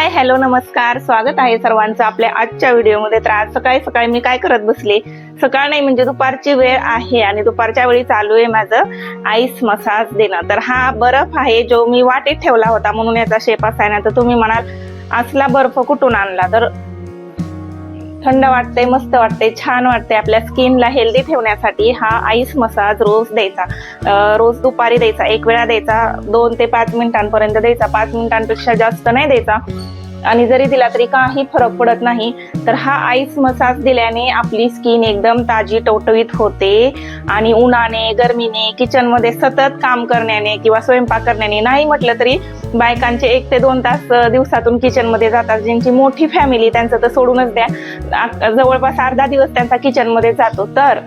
Hi hello नमस्कार. स्वागत आहे सर्वांचं आपल्या आजच्या व्हिडिओमध्ये. तर आज सकाळी सकाळी मी काय करत बसले? सकाळ नाही म्हणजे दुपारची वेळ आहे आणि दुपारच्या वेळी चालू आहे माझं आईस मसाज देणं. तर हा बर्फ आहे जो मी वाटेत ठेवला होता म्हणून याचा शेप असाय ना तर तुम्ही म्हणाल असला बर्फ कुठून आणला? तर थंड वाटते मस्त वाटते छान वाटते आपल्या स्किनला हेल्दी ठेवण्यासाठी हा आईस मसाज रोज द्यायचा. रोज दुपारी द्यायचा एक वेळा द्यायचा दोन ते पाच मिनिटांपर्यंत द्यायचा पाच मिनिटांपेक्षा जास्त नाही द्यायचा. आणि जरी दिला तरी काही फरक पडत नाही. तर हा आईस मसाज दिल्याने आपली स्किन एकदम ताजी टवटवीत होते आणि उन्हाने गरमीने किचनमध्ये सतत काम करण्याने किंवा स्वयंपाक करण्याने नाही म्हटलं तरी बायकांचे एक ते दोन तास दिवसातून किचनमध्ये जातात. ज्यांची मोठी फॅमिली त्यांचं तर सोडूनच द्या. जवळपास अर्धा दिवस त्यांचा किचनमध्ये जातो. तर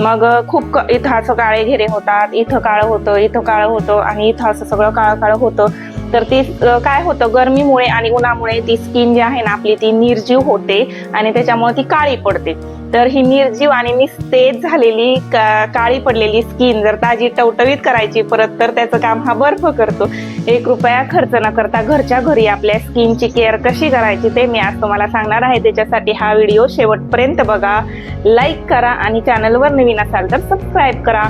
मग खूप इथं असं काळे घेरे होतात इथं काळं होतं इथं काळं होतं आणि इथं असं सगळं काळं काळं होतं. तर ते काय होतं गरमीमुळे आणि उन्हामुळे ती स्किन जी आहे ना आपली ती निर्जीव होते आणि त्याच्यामुळे ती काळी पडते. तर ही निर्जीव आणि निस्तेज झालेली का- काळी पडलेली स्किन जर ताजी टवटवीत करायची परत तर त्याचं काम हा बर्फ करतो. एक रुपया खर्च न करता घरच्या घरी आपल्या स्किनची केअर कशी करायची ते मी आज तुम्हाला सांगणार आहे. त्याच्यासाठी हा व्हिडिओ शेवटपर्यंत बघा. लाईक करा आणि चॅनलवर नवीन असाल तर सबस्क्राईब करा.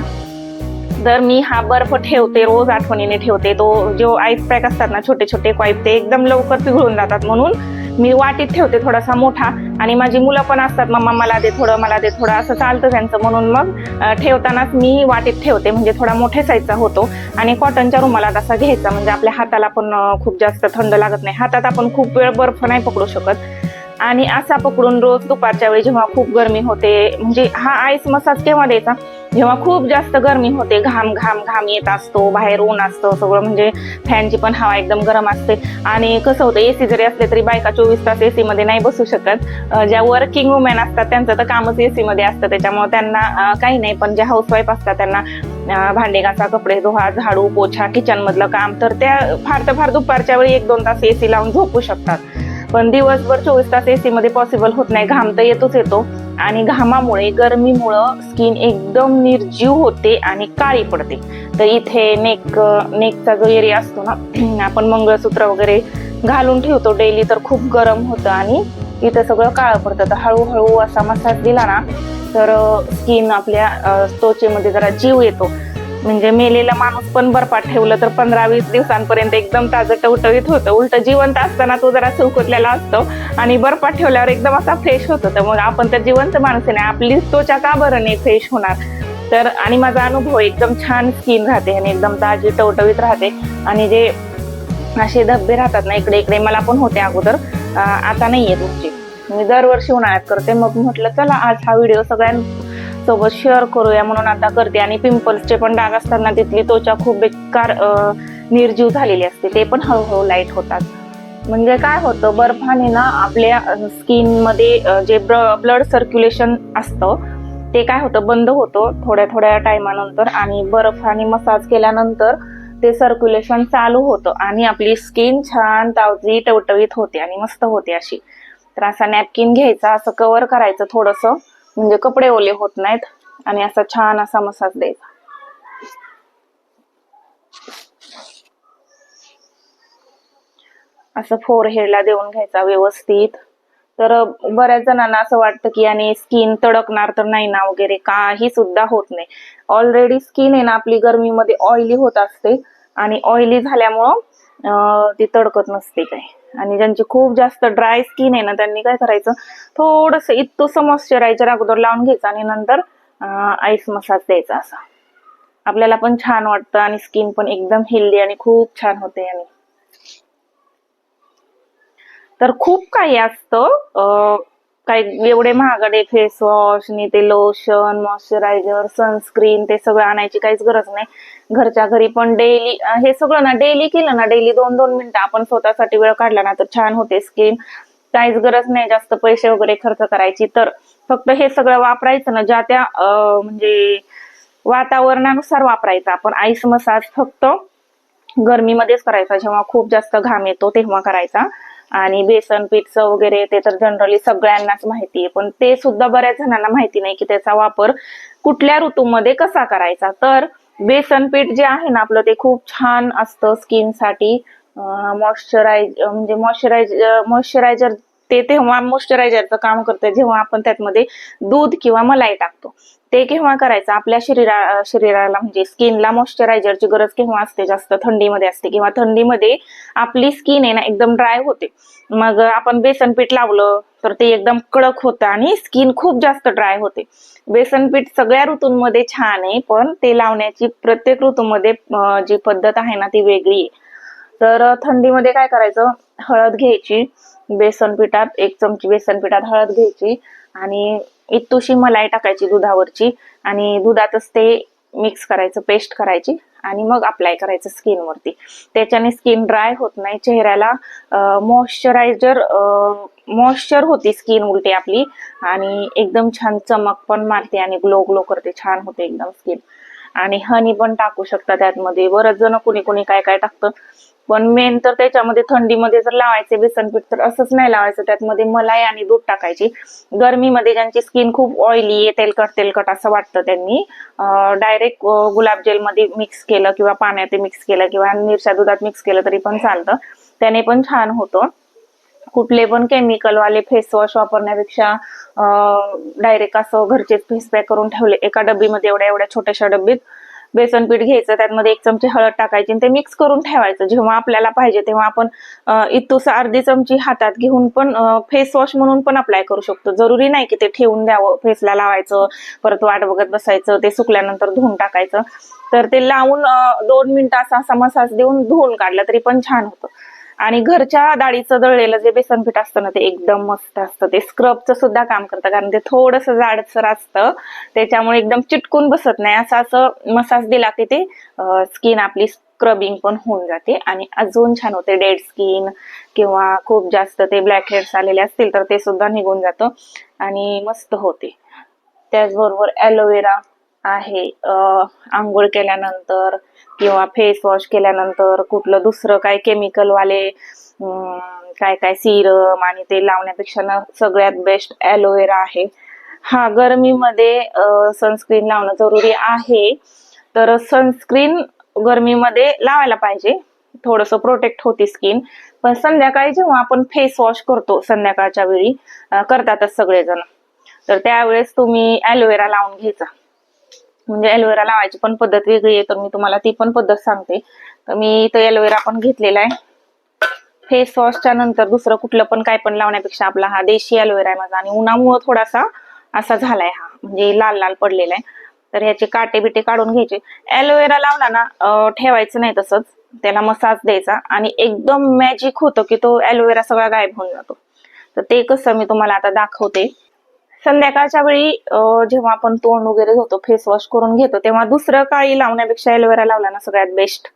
तर मी हा बर्फ ठेवते रोज आठवणीने ठेवते. तो जो आईस पॅक असतात ना छोटे छोटे क्वाईप ते एकदम लवकर पिघळून जातात म्हणून मी वाटीत ठेवते थोडासा मोठा. आणि माझी मुलं पण असतात मम्मा मला दे थोडं मला दे थोडं. असं चालतं त्यांचं. म्हणून मग ठेवतानाच मी वाटीत ठेवते. म्हणजे थोडा मोठे साईजचा होतो. आणि कॉटनच्या रुमाला तसा घ्यायचा. म्हणजे आपल्या हाताला पण खूप जास्त थंड लागत नाही. हातात आपण खूप वेळ बर्फ नाही पकडू शकत. आणि असा पकडून रोज दुपारच्या वेळी जेव्हा खूप गरमी होते म्हणजे हा आईस मसाज केव्हा द्यायचा? जेव्हा खूप जास्त गरमी होते घाम घाम घाम येत असतो बाहेर ऊन असतं सगळं म्हणजे फॅनची पण हवा एकदम गरम असते. आणि कसं होतं एसी जरी असले तरी बायका चोवीस तास एसी मध्ये नाही बसू शकत. ज्या वर्किंग वुमेन असतात त्यांचं तर कामच एसी मध्ये असतं. त्याच्यामुळे त्यांना काही नाही पण ज्या हाऊसवाईफ असतात त्यांना अं, भांडे घासा कपडे धुवा झाडू पोछा किचन मधलं काम तर त्या फार तर फार दुपारच्या वेळी एक दोन तास एसी लावून झोपू शकतात. पण दिवसभर चोवीस तास एसी मध्ये पॉसिबल होत नाही. घाम तर येतोच येतो. आणि घामामुळे गरमीमुळं स्किन एकदम निर्जीव होते आणि काळी पडते. तर इथे नेक नेकचा जो एरिया असतो ना आपण मंगळसूत्र वगैरे घालून ठेवतो. डेली तर खूप गरम होतं आणि इथं सगळं काळं पडतं. तर हळूहळू असा मसाज दिला ना तर स्किन आपल्या त्वचेमध्ये जरा जीव येतो. म्हणजे मेलेला माणूस पण बर्फात ठेवलं तर पंधरा वीस दिवसांपर्यंत एकदम ताजं टवटवीत होतं. उलट जिवंत असताना तो जरा सुरकुतलेला असतो आणि बर्फात ठेवल्यावर एकदम असा फ्रेश होतो. तर मग आपण तर जिवंत माणूस आहे ना आपली त्वचा का बरं नाही फ्रेश होणार? तर आणि माझा अनुभव एकदम छान स्किन राहते आणि एकदम ताजी टवटवीत राहते. आणि जे असे धब्बे राहतात ना इकडे इकडे मला पण होते अगोदर. आता नाही आहे तुमची. मी दरवर्षी उन्हाळ्यात करते. मग म्हटलं चला आज हा व्हिडिओ सोबत शेअर करूया म्हणून आता करते आणि पिंपल्सचे पण डाग असताना तिथली त्वचा खूप बेकार निर्जीव झालेली असते. ते पण हळूहळू लाइट होतात. म्हणजे काय होतं बर्फाने ना आपल्या स्किनमध्ये जे ब्र जे ब्लड सर्क्युलेशन असतं ते काय होतं बंद होतं थोड्या थोड्या टायमानंतर. आणि बर्फाने मसाज केल्यानंतर ते सर्क्युलेशन चालू होतं. आणि आपली स्किन छान तावजी टवटवीत होते आणि मस्त होते अशी. तर असा नॅपकिन घ्यायचा असं कव्हर करायचं थोडंसं. म्हणजे कपडे ओले होत नाहीत आणि असा छान असा मसाज द्यायचा. असं फोर हेडला देऊन घ्यायचा व्यवस्थित. तर बऱ्याच जणांना असं वाटतं की आणि स्किन तडकणार तर नाही ना वगैरे काही सुद्धा होत नाही. ऑलरेडी स्किन आहे ना आपली गरमीमध्ये ऑइली होत असते आणि ऑइली झाल्यामुळं ती तडकत नसते काय. आणि ज्यांची खूप जास्त ड्राय स्किन आहे ना त्यांनी काय करायचं? थोडस इतकं मॉइश्चरायझर अगोदर लावून घ्यायचं आणि नंतर आईस मसाज द्यायचा असा. आपल्याला पण छान वाटतं आणि स्किन पण एकदम हेल्दी आणि खूप छान होते आणि. तर खूप काही असतं काही एवढे महागडे फेस वॉश नि ते लोशन मॉइश्चरायझर सनस्क्रीन ते सगळं आणायची काहीच गरज नाही. घरच्या घरी पण डेली हे सगळं ना डेली केलं ना डेली दोन दोन मिनिटं आपण स्वतःसाठी वेळ काढला ना तर छान होते स्किन काहीच गरज नाही जास्त पैसे वगैरे खर्च करायची. तर फक्त हे सगळं वापरायचं ना ज्या त्या म्हणजे वातावरणानुसार वापरायचं. आपण आईस मसाज फक्त गरमीमध्येच करायचा. जेव्हा खूप जास्त घाम येतो तेव्हा करायचा. आणि बेसन पीठचं वगैरे ते तर जनरली सगळ्यांनाच माहिती आहे. पण ते सुद्धा बऱ्याच जणांना माहिती नाही की त्याचा वापर कुठल्या ऋतूमध्ये कसा करायचा. तर बेसन पीठ जे आहे ना आपलं ते खूप छान असतं स्किनसाठी मॉइश्चरायज म्हणजे मॉइश्चरायज मॉइश्चरायझर ते तेव्हा मॉइश्चरायझरचं काम करतं जेव्हा आपण त्यातमध्ये दूध किंवा मलाई टाकतो. ते केव्हा करायचं? आपल्या शरीरा शरीराला म्हणजे स्किनला मॉइश्चरायझरची गरज केव्हा असते? जास्त थंडीमध्ये असते किंवा थंडीमध्ये आपली स्किन आहे ना एकदम ड्राय होते. मग आपण बेसन पीठ लावलं तर ते एकदम कडक होतं आणि स्किन खूप जास्त ड्राय होते. बेसन पीठ सगळ्या ऋतूंमध्ये छान आहे पण ते लावण्याची प्रत्येक ऋतूमध्ये जी पद्धत आहे ना ती वेगळी आहे. तर थंडीमध्ये काय करायचं? हळद घ्यायची. बेसन पिठात एक चमची बेसन पिठात हळद घ्यायची आणि इतुशी मलाई टाकायची दुधावरची आणि दुधातच ते मिक्स करायचं पेस्ट करायची आणि मग अप्लाय करायचं स्किनवरती त्याच्याने स्किन ड्राय होत नाही चेहऱ्याला मॉइश्चरायझर मॉइश्चर होती स्किन उलटी आपली आणि एकदम छान चमक पण मारते आणि ग्लो ग्लो करते छान होते एकदम स्किन आणि हनी पण टाकू शकता त्यातमध्ये. बरंच जण कुणी कुणी काय काय टाकतं. पण मेन तर त्याच्यामध्ये थंडीमध्ये जर लावायचे बेसन पीठ तर असंच नाही लावायचं. त्यातमध्ये मलाई आणि दूध टाकायची. गरमीमध्ये ज्यांची स्किन खूप ऑइली आहे तेलकट तेलकट असं वाटतं त्यांनी डायरेक्ट गुलाब जेलमध्ये मिक्स केलं किंवा पाण्यात मिक्स केलं किंवा मिरच्या दुधात मिक्स केलं तरी पण चालतं. त्याने पण छान होतं. कुठले पण केमिकल वाले फेस वॉश वापरण्यापेक्षा डायरेक्ट असं घरचेच फेस पॅक करून ठेवले. एका डब्बीमध्ये एवढ्या एवढ्या छोट्याशा डब्बीत बेसन पीठ घ्यायचं त्यामध्ये एक चमचे हळद टाकायची ते मिक्स करून ठेवायचं. जेव्हा आपल्याला पाहिजे तेव्हा आपण इतुस इतूस अर्धी चमची हातात घेऊन पण फेस वॉश म्हणून पण अप्लाय करू शकतो. जरुरी नाही की ते ठेवून द्यावं फेसला लावायचं परत वाट बघत बसायचं ते सुकल्यानंतर धुवून टाकायचं. तर ते लावून दोन मिनिटं असा असा मसाज देऊन धुवून काढलं तरी पण छान होतं. आणि घरच्या डाळीचं दळलेलं जे बेसन पीठ असतं ना ते एकदम मस्त असतं. ते स्क्रबचं सुद्धा काम करतं कारण ते थोडस जाडसर असतं. त्याच्यामुळे एकदम चिटकून बसत नाही. असं असं मसाज दिला की ते स्किन आपली स्क्रबिंग पण होऊन जाते. आणि अजून छान होते डेड स्किन किंवा खूप जास्त ते ब्लॅक हेड्स आलेले असतील तर ते सुद्धा निघून जातं आणि मस्त होते. त्याचबरोबर ॲलोवेरा आहे. आंघोळ केल्यानंतर किंवा फेस वॉश केल्यानंतर कुठलं दुसरं काय केमिकल वाले काय काय सिरम आणि ते लावण्यापेक्षा ना सगळ्यात बेस्ट ॲलोवेरा आहे. हा गरमीमध्ये सनस्क्रीन लावणं जरुरी आहे. तर सनस्क्रीन गरमीमध्ये लावायला पाहिजे. थोडंसं प्रोटेक्ट होती स्किन पण संध्याकाळी जेव्हा आपण फेस वॉश करतो संध्याकाळच्या वेळी करतातच सगळेजण. तर त्यावेळेस तुम्ही ॲलोवेरा लावून घ्यायचा. म्हणजे ॲलोवेरा लावायची पण पद्धत वेगळी आहे तर मी तुम्हाला ती पण पद्धत सांगते. तर मी इथं ॲलोवेरा पण घेतलेला आहे. फेस वॉशच्या नंतर दुसरं कुठलं पण काय पण लावण्यापेक्षा आपला हा देशी ॲलोवेरा आहे माझा. आणि उन्हामुळं थोडासा असा झालाय हा. म्हणजे लाल लाल पडलेला आहे. तर ह्याचे काटे बिटे काढून घ्यायचे. ॲलोवेरा लावला ना ठेवायचं नाही तसंच. त्याला मसाज द्यायचा. आणि एकदम मॅजिक होतं की तो ॲलोवेरा सगळा गायब होऊन जातो. तर ते कसं मी तुम्हाला आता दाखवते. संध्याकाळच्या वेळी जेव्हा आपण तोंड वगैरे धुतो फेस वॉश करून घेतो तेव्हा दुसरं काळी लावण्यापेक्षा एलोवेरा लावला ना सगळ्यात बेस्ट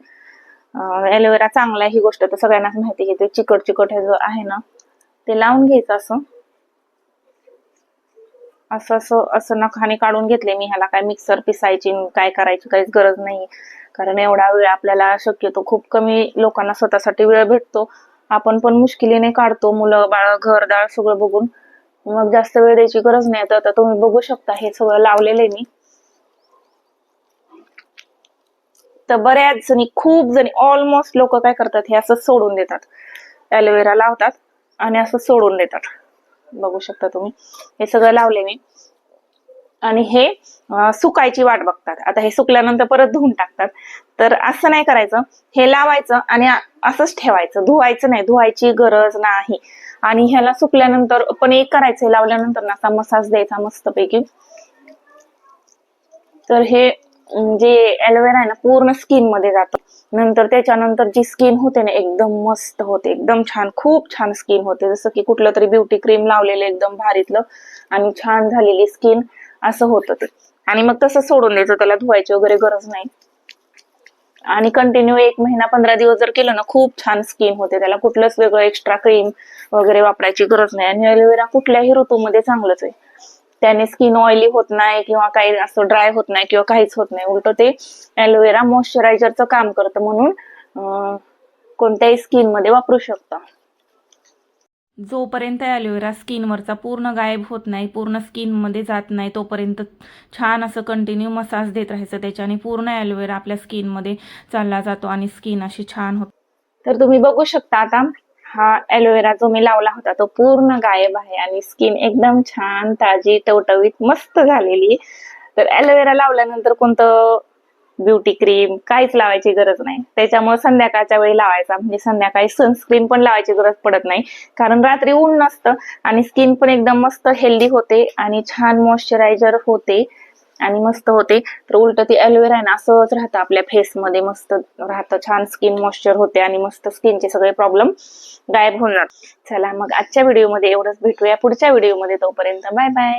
एलोवेरा चांगला ही गोष्ट तर सगळ्यांनाच माहिती आहे ते चिकट चिकट हे जो आहे ना ते लावून घ्यायचं असं. असं असं असं नखाने काढून घेतले मी ह्याला काय मिक्सर पिसायची काय करायची काहीच गरज नाही. कारण एवढा वेळ आपल्याला शक्यतो खूप कमी लोकांना स्वतःसाठी वेळ भेटतो. आपण पण मुश्किलीने काढतो मुलं बाळ घरदार सगळं बघून. मग जास्त वेळ द्यायची गरज नाही. तर आता तुम्ही बघू शकता हे सगळं लावलेलं आहे मी. तर बऱ्याच जणी खूप जणी ऑलमोस्ट लोक काय करतात हे असं सोडून देतात. ॲलोवेरा लावतात आणि असं सोडून देतात. बघू शकता तुम्ही. हे सगळं लावले मी. आणि हे सुकायची वाट बघतात. आता हे सुकल्यानंतर परत धुवून टाकतात. तर असं नाही करायचं. हे लावायचं आणि असंच ठेवायचं. धुवायचं नाही. धुवायची गरज नाही. आणि ह्याला सुकल्यानंतर पण एक करायचं. लावल्यानंतर ना असा मसाज द्यायचा मस्तपैकी. तर हे जे ॲलोवेरा आहे ना पूर्ण स्किनमध्ये जातं. नंतर त्याच्यानंतर जी स्किन होते ना एकदम मस्त होते. एकदम छान खूप छान स्किन होते. जसं की कुठलं तरी ब्युटी क्रीम लावलेलं एकदम भारीतलं. आणि छान झालेली स्किन असं होतं ते. आणि मग तसं सोडून द्यायचं त्याला धुवायची वगैरे गरज नाही. आणि कंटिन्यू एक महिना पंधरा दिवस जर केलं ना खूप छान स्किन होते. त्याला कुठलंच वेगळं एक्स्ट्रा क्रीम वगैरे वापरायची गरज नाही. आणि अलोवेरा कुठल्याही ऋतूमध्ये चांगलंच आहे. त्याने स्किन ऑइली होत नाही किंवा काही असं ड्राय होत नाही किंवा काहीच होत नाही. उलट ते अलोवेरा मॉइश्चरायझरचं काम करतं म्हणून कोणत्याही स्किनमध्ये वापरू शकता. जोपर्यंत ॲलोवेरा स्किनवरचा पूर्ण गायब होत नाही पूर्ण स्किनमध्ये जात नाही तोपर्यंत छान असं कंटिन्यू मसाज देत राहायचं. त्याच्याने पूर्ण ॲलोवेरा आपल्या स्किनमध्ये चालला जातो आणि स्किन अशी छान होते. तर तुम्ही बघू शकता आता हा ॲलोवेरा जो मी लावला होता तो पूर्ण गायब आहे आणि स्किन एकदम छान ताजी टवटवीत मस्त झालेली. तर ॲलोवेरा लावल्यानंतर कोणतं ब्युटी क्रीम काहीच लावायची गरज नाही. त्याच्यामुळे संध्याकाळच्या वेळी लावायचा. म्हणजे संध्याकाळी सनस्क्रीन पण लावायची गरज पडत नाही. कारण रात्री ऊन नसतं आणि स्किन पण एकदम मस्त हेल्दी होते आणि छान मॉइश्चरायझर होते आणि मस्त होते. तर उलट ते ॲलोवेरा आहे ना असंच राहतं आपल्या फेसमध्ये मस्त राहतं. छान स्किन मॉइश्चर होते आणि मस्त स्किनचे सगळे प्रॉब्लेम गायब होऊन चला मग आजच्या व्हिडिओमध्ये एवढंच भेटूया पुढच्या व्हिडिओमध्ये तोपर्यंत बाय बाय